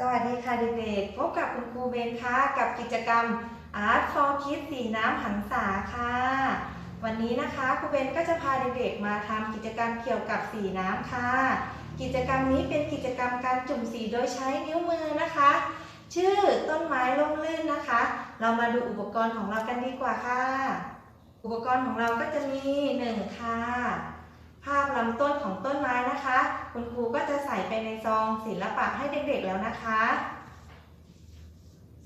สวัสดีค่ะเด็กๆ พบกับคุณครูเบนค่ะ กับกิจกรรม Art for Kids สีน้ำหันษาค่ะ วันนี้นะคะครูเบนก็จะพาเด็กๆมาทำกิจกรรมเกี่ยวกับสีน้ำค่ะ กิจกรรมนี้เป็นกิจกรรมการจุ่มสีโดยใช้นิ้วมือนะคะ ชื่อต้นไม้ร่มรื่นนะคะ เรามาดูอุปกรณ์ของเรากันดีกว่าค่ะ อุปกรณ์ของเราก็จะมีหนึ่งค่ะภาพลำต้นของต้นไม้นะคะ คุณครูก็จะใส่ไปในซองศิลปะให้เด็กๆแล้วนะคะ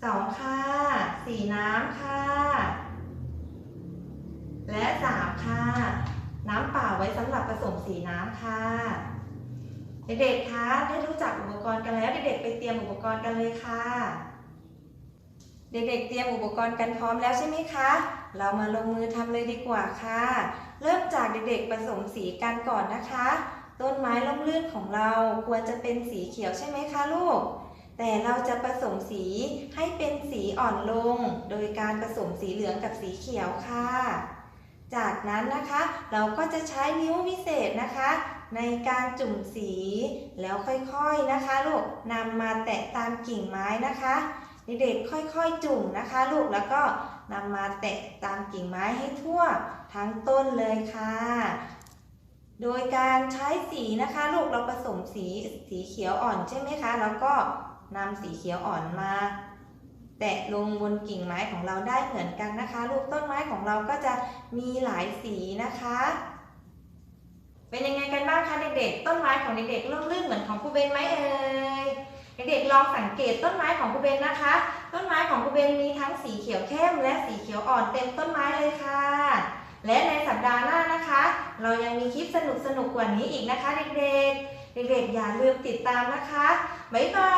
สองค่ะสีน้ำค่ะ และสามค่ะ น้ำเปล่าไว้สำหรับผสมสีน้ำค่ะ เด็กๆคะได้รู้จักอุปกรณ์กันแล้ว เด็กๆไปเตรียมอุปกรณ์กันเลยค่ะ เด็กๆเตรียมอุปกรณ์กันพร้อมแล้วใช่ไหมคะ เรามาลงมือทำเลยดีกว่าค่ะ เริ่มจากเด็กๆผสมสีกันก่อนนะคะ ต้นไม้ล่มลื่นของเราควรจะเป็นสีเขียวใช่ไหมคะลูก แต่เราจะผสมสีให้เป็นสีอ่อนลง โดยการผสมสีเหลืองกับสีเขียวค่ะ จากนั้นนะคะเราก็จะใช้นิ้ววิเศษนะคะ ในการจุ่มสีแล้วค่อยๆนะคะลูกนำมาแตะตามกิ่งไม้นะคะเด็กๆค่อยๆ จุ่มนะคะ ลูกแล้วก็นำมาแตะตามกิ่งไม้ให้ทั่วทั้งต้นเลยค่ะ โดยการใช้สีนะคะลูกเราผสมสีสีเขียวอ่อนใช่ไหมคะ แล้วก็นำสีเขียวอ่อนมา แตะลงบนกิ่งไม้ของเราได้เหมือนกันนะคะ ลูกต้นไม้ของเราก็จะมีหลายสีนะคะ เป็นยังไงกันบ้างคะเด็กๆ ต้นไม้ของเด็กๆร่มรื่นเหมือนของครูเบนไหมเอ่ยเด็กๆลองสังเกตต้นไม้ของครูเบนนะคะ ต้นไม้ของครูเบนมีทั้งสีเขียวเข้มและสีเขียวอ่อนเต็มต้นไม้เลยค่ะ และในสัปดาห์หน้า เรายังมีคลิปสนุกๆกว่านี้อีกนะคะเด็กๆ เด็กๆ อย่าลืมติดตามนะคะ บ๊ายบาย